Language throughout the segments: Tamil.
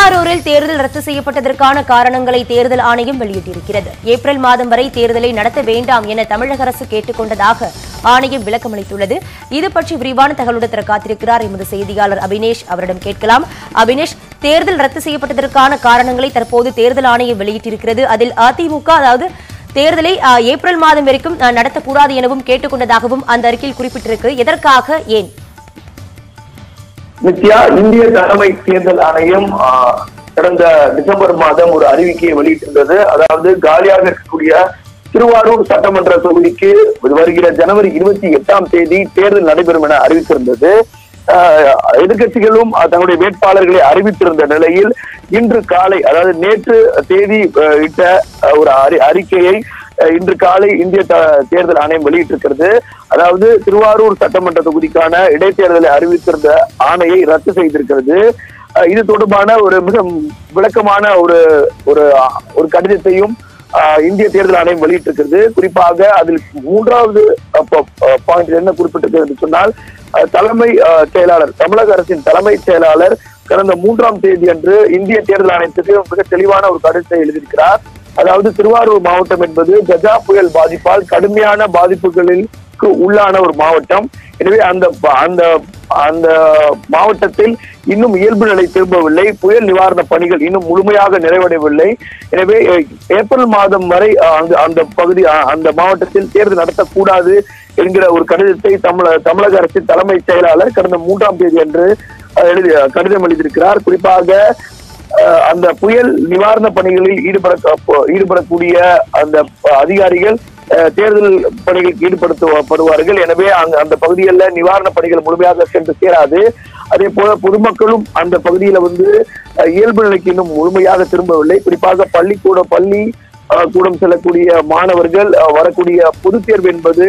திருவாரூரில் தேர்தல் ரத்து செய்யப்பட்டதற்கான காரணங்களை தேர்தல் ஆணையம் வெளியிட்டிருக்கிறது. ஏப்ரல் மாதம் வரை தேர்தலை நடத்த வேண்டாம் என தமிழக அரசு கேட்டுக்கொண்டதாக ஆணையம் விளக்கமளித்துள்ளது. இது பற்றி விரிவான தகவலுடன் தர காத்திருக்கிறார் எமது செய்தியாளர் அபினேஷ். அவரிடம் கேட்கலாம். அபினேஷ் தேர்தல் ரத்து செய்யப்பட்டதற்கான காரணங்களை தற்போது தேர்தல் ஆணையம் வெளியிட்டிருக்கிறது. அதில் அதிமுக அதாவது தேர்தலை ஏப்ரல் மாதம் வரைக்கும் நடத்தக்கூடாது எனவும் கேட்டுக்கொண்டதாகவும் அந்த அறிக்கையில் குறிப்பிட்டிருக்கு. எதற்காக ஏன்? நித்யா இந்திய தலைமை தேர்தல் ஆணையம் ஆஹ், கடந்த டிசம்பர் மாதம் ஒரு அறிவிக்கையை வெளியிட்டிருந்தது. அதாவது காலியாக இருக்கக்கூடிய திருவாரூர் சட்டமன்ற தொகுதிக்கு வருகிற ஜனவரி இருபத்தி எட்டாம் தேதி தேர்தல் நடைபெறும் என அறிவித்திருந்தது. ஆஹ், தங்களுடைய வேட்பாளர்களை அறிவித்திருந்த நிலையில் இன்று காலை அதாவது நேற்று தேதி இட்ட ஒரு அறி- அறிக்கையை இன்று காலை இந்திய தேர்தல் ஆணையம் வெளியிட்டிருக்கிறது. அதாவது திருவாரூர் சட்டமன்ற தொகுதிக்கான இடைத்தேர்தலை அறிவித்திருந்த ஆணையை ரத்து செய்திருக்கிறது. இது தொடர்பான ஒரு மிக விளக்கமான ஒரு ஒரு ஒரு கடிதத்தையும் இந்திய தேர்தல் ஆணையம் வெளியிட்டிருக்கிறது. குறிப்பாக அதில் மூன்றாவது பாயிண்ட் என்ன குறிப்பிட்டிருக்கிறது என்று சொன்னால் தலைமை செயலாளர் தமிழக அரசின் தலைமை செயலாளர் கடந்த மூன்றாம் தேதி அன்று இந்திய தேர்தல் ஆணையத்துக்கு மிக தெளிவான ஒரு கடிதத்தை எழுதியிருக்கிறார். அதாவது திருவாரூர் மாவட்டம் என்பது கஜா புயல் பாதிப்பால் கடுமையான பாதிப்புகளுக்கு உள்ளான ஒரு மாவட்டம். எனவே அந்த அந்த அந்த மாவட்டத்தில் இன்னும் இயல்பு நிலை திரும்பவில்லை. புயல் நிவாரண பணிகள் இன்னும் முழுமையாக நிறைவடையவில்லை. எனவே ஏப்ரல் மாதம் வரை அந்த அந்த பகுதி அஹ், அந்த மாவட்டத்தில் தேர்தல் நடத்தக்கூடாது என்கிற ஒரு கடிதத்தை தமிழ தமிழக அரசின் தலைமை செயலாளர் கடந்த மூன்றாம் தேதி அன்று எழுதி கடிதம் எழுதியிருக்கிறார். குறிப்பாக அந்த புயல் நிவாரண பணிகளில் ஈடுபட ஈடுபடக்கூடிய அந்த அதிகாரிகள் தேர்தல் பணிகளுக்கு ஈடுபடுத்தப்படுவார்கள். எனவே அங்க அந்த பகுதிகளில் நிவாரண பணிகள் முழுமையாக சென்று சேராது. அதே போல பொதுமக்களும் அந்த பகுதியில வந்து இயல்பு நிலைக்கு இன்னும் முழுமையாக திரும்பவில்லை. குறிப்பாக பள்ளிக்கூட பள்ளி கூடம் செல்லக்கூடிய மாணவர்கள் வரக்கூடிய பொது தேர்வு என்பது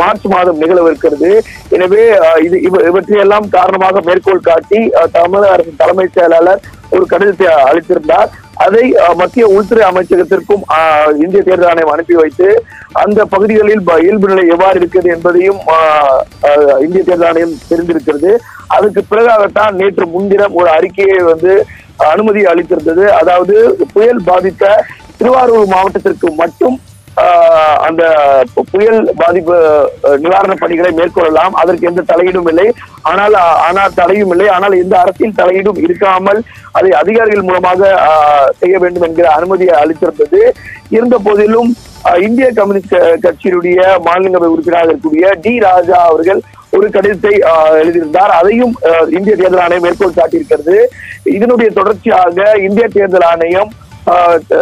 மார்ச் மாதம் நிகழவிருக்கிறது. எனவே இது இவற்றையெல்லாம் காரணமாக மேற்கோள் காட்டி தமிழக அரசின் தலைமைச் செயலாளர் ஒரு கடிதத்தை அளித்திருந்தார். அதை மத்திய உள்துறை அமைச்சகத்திற்கும் இந்திய தேர்தல் ஆணையம் அனுப்பி வைத்து அந்த பகுதிகளில் இயல்பு நிலை எவ்வாறு இருக்கிறது என்பதையும் இந்திய தேர்தல் ஆணையம் தெரிந்திருக்கிறது. அதுக்கு பிறகாகத்தான் நேற்று முன்தினம் ஒரு அறிக்கையை வந்து அனுமதி அளித்திருந்தது. அதாவது புயல் பாதித்த திருவாரூர் மாவட்டத்திற்கு மட்டும் அந்த புயல் பாதிப்பு நிவாரண பணிகளை மேற்கொள்ளலாம். அதற்கு எந்த தலையீடும் இல்லை. ஆனால் ஆனால் தலையும் இல்லை. ஆனால் எந்த அரசியல் தலையீடும் இருக்காமல் அதை அதிகாரிகள் மூலமாக செய்ய வேண்டும் என்கிற அனுமதியை அளித்திருந்தது. இருந்த போதிலும் ஆஹ், இந்திய கம்யூனிஸ்ட் கட்சியினுடைய மாநிலங்களவை உறுப்பினராக இருக்கக்கூடிய டி ராஜா அவர்கள் ஒரு கடிதத்தை எழுதியிருந்தார். அதையும் இந்திய தேர்தல் ஆணையம் மேற்கோள் காட்டியிருக்கிறது. இதனுடைய தொடர்ச்சியாக இந்திய தேர்தல் ஆணையம்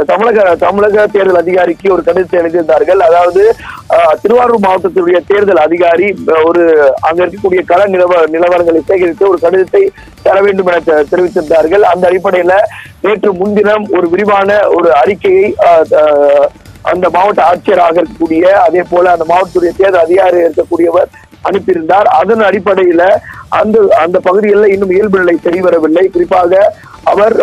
தமிழக தமிழக தேர்தல் அதிகாரிக்கு ஒரு கடிதத்தை எழுதியிருந்தார்கள். அதாவது ஆஹ், திருவாரூர் மாவட்டத்துடைய தேர்தல் அதிகாரி ஒரு அங்க இருக்கக்கூடிய கள நிலவ நிலவரங்களை சேகரித்து ஒரு கடிதத்தை தர வேண்டும் என தெ- தெரிவித்திருந்தார்கள். அந்த அடிப்படையில நேற்று முன்தினம் ஒரு விரிவான ஒரு அறிக்கையை அந்த மாவட்ட ஆட்சியராக இருக்கக்கூடிய அதே போல அந்த மாவட்டத்துடைய தேர்தல் அதிகாரி இருக்கக்கூடியவர் அனுப்பியிருந்தார். அதன் அடிப்படையில அந்த அந்த பகுதிகளில் இன்னும் இயல்பு நிலை தெரியவரவில்லை. குறிப்பாக அவர்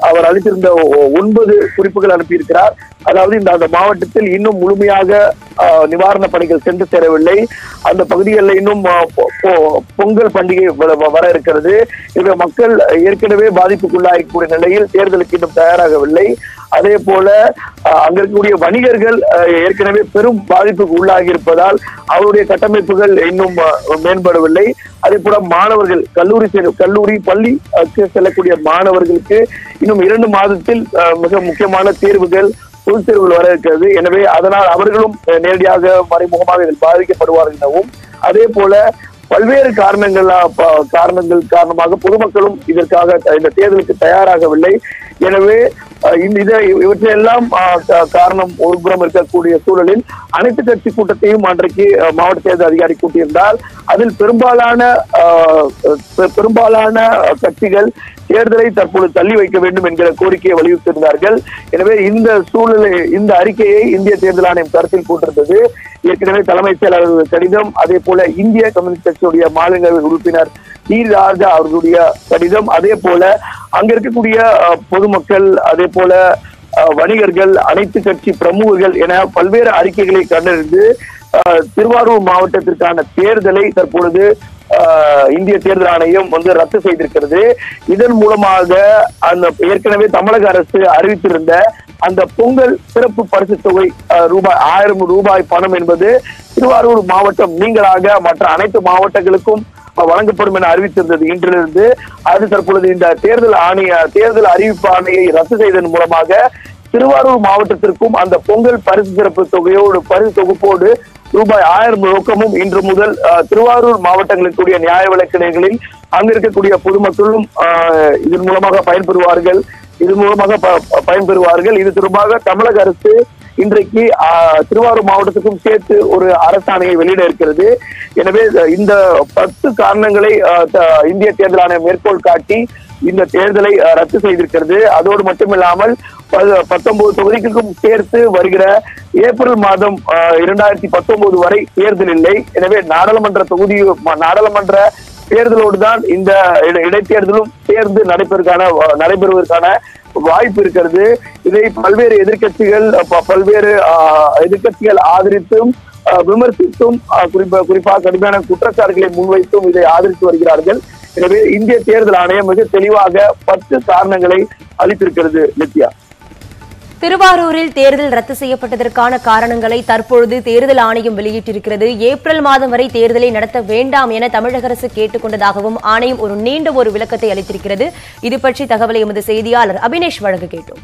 அவர் அளித்திருந்த ஒ- ஒன்பது குறிப்புகள் அனுப்பியிருக்கிறார். அதாவது இந்த அந்த மாவட்டத்தில் இன்னும் முழுமையாக நிவாரண பணிகள் சென்று சேரவில்லை. அந்த பகுதிகளில் இன்னும் பொ- பொங்கல் பண்டிகை வ- வர இருக்கிறது. இவங்க மக்கள் ஏற்கனவே பாதிப்புக்குள்ளாகக்கூடிய நிலையில் தேர்தலுக்கு இன்னும் தயாராகவில்லை. அதே போல அங்க இருக்கக்கூடிய வணிகர்கள் ஏற்கனவே பெரும் பாதிப்புக்கு உள்ளாகி இருப்பதால் அவருடைய கட்டமைப்புகள் இன்னும் மேம்படவில்லை. அதே போல மாணவர்கள் கல்லூரி கல்லூரி பள்ளி செல்லக்கூடிய மாணவர்களுக்கு இன்னும் இரண்டு மாதத்தில் மிக முக்கியமான தேர்வுகள் பொதுத் தேர்வுகள் வர இருக்கிறது. எனவே அதனால் அவர்களும் நேரடியாக மறைமுகமாக இதில் பாதிக்கப்படுவார்கள் எனவும் அதே போல பல்வேறு காரணங்கள் காரணங்கள் காரணமாக பொதுமக்களும் இதற்காக இந்த தேர்தலுக்கு தயாராகவில்லை. எனவே இதை இவற்றையெல்லாம் காரணம் ஒரு புறம் இருக்கக்கூடிய சூழலில் அனைத்து கட்சி கூட்டத்தையும் அன்றைக்கு மாவட்ட தேர்தல் அதிகாரி கூட்டியிருந்தால் அதில் பெரும்பாலான பெரும்பாலான கட்சிகள் தேர்தலை தற்போது தள்ளி வைக்க வேண்டும் என்கிற கோரிக்கையை வலியுறுத்தியிருந்தார்கள். எனவே இந்த சூழ்நிலை இந்த அறிக்கையை இந்திய தேர்தல் ஆணையம் கருத்தில் கொண்டிருந்தது. ஏற்கனவே தலைமைச் செயலாளர் கடிதம் அதே போல இந்திய கம்யூனிஸ்ட் கட்சியுடைய மாநிலங்களவை உறுப்பினர் டி. ராஜா அவர்களுடைய கடிதம் அதே போல அங்க இருக்கக்கூடிய பொதுமக்கள் அதே போல வணிகர்கள் அனைத்து கட்சி பிரமுகர்கள் என பல்வேறு அறிக்கைகளை கண்டறிந்து திருவாரூர் மாவட்டத்திற்கான தேர்தலை தற்பொழுது இந்திய தேர்தல் ஆணையம் வந்து ரத்து செய்திருக்கிறது. இதன் மூலமாக அந்த ஏற்கனவே தமிழக அரசு அறிவித்திருந்த அந்த பொங்கல் சிறப்பு பரிசு தொகை ரூபாய் ஆயிரம் ரூபாய் பணம் என்பது திருவாரூர் மாவட்டம் நீங்களாக மற்ற அனைத்து மாவட்டங்களுக்கும் வழங்கப்படும் என அறிவித்திருந்தது. இன்றிலிருந்து அது தற்பொழுது இந்த தேர்தல் ஆணைய தேர்தல் அறிவிப்பு ஆணையை ரத்து செய்ததன் மூலமாக திருவாரூர் மாவட்டத்திற்கும் அந்த பொங்கல் பரிசு சிறப்பு தொகையோடு பரிசு தொகுப்போடு ரூபாய் ஆயிரம் ரொக்கமும் இன்று முதல் திருவாரூர் மாவட்டங்களுக்கு கூடிய நியாய விலைக்கடைகளில் அங்கு இருக்கக்கூடிய பொதுமக்களும் இதன் மூலமாக பயன்பெறுவார்கள். இதன் மூலமாக பயன்பெறுவார்கள். இது தொடர்பாக தமிழக அரசு இன்றைக்கு திருவாரூர் மாவட்டத்துக்கும் சேர்த்து ஒரு அரசாணையை வெளியிட இருக்கிறது. எனவே இந்த பத்து காரணங்களை இந்திய தேர்தல் ஆணையம் மேற்கோள் காட்டி இந்த தேர்தலை ரத்து செய்திருக்கிறது. அதோடு மட்டுமில்லாமல் ப- பத்தொன்பது தொகுதிகளுக்கும் சேர்த்து வருகிற ஏப்ரல் மாதம் இரண்டாயிரத்தி பத்தொன்பது வரை தேர்தல் இல்லை. எனவே நாடாளுமன்ற தொகுதி நாடாளுமன்ற தேர்தலோடு தான் இந்த இடைத்தேர்தலும் சேர்ந்து நடைபெறுவதற்கான நடைபெறுவதற்கான வாய்ப்பு இருக்கிறது. இதை பல்வேறு எதிர்க்கட்சிகள் பல்வேறு எதிர்கட்சிகள் எதிர்க்கட்சிகள் ஆதரித்தும் விமர்சித்தும் குறிப்பா குறிப்பாக கடுமையான குற்றச்சாட்டுகளை முன்வைத்தும் இதை ஆதரித்து வருகிறார்கள். எனவே இந்திய தேர்தல் ஆணையம் மிக தெளிவாக பத்து காரணங்களை அளித்திருக்கிறது நித்யா. திருவாரூரில் தேர்தல் ரத்து செய்யப்பட்டதற்கான காரணங்களை தற்பொழுது தேர்தல் ஆணையம் வெளியிட்டிருக்கிறது. ஏப்ரல் மாதம் வரை தேர்தலை நடத்த வேண்டாம் என தமிழக அரசு கேட்டுக்கொண்டதாகவும் ஆணையம் ஒரு நீண்ட ஒரு விளக்கத்தை அளித்திருக்கிறது. இது பற்றி தகவலை எமது செய்தியாளர் அபினேஷ் வழங்க கேட்டோம்.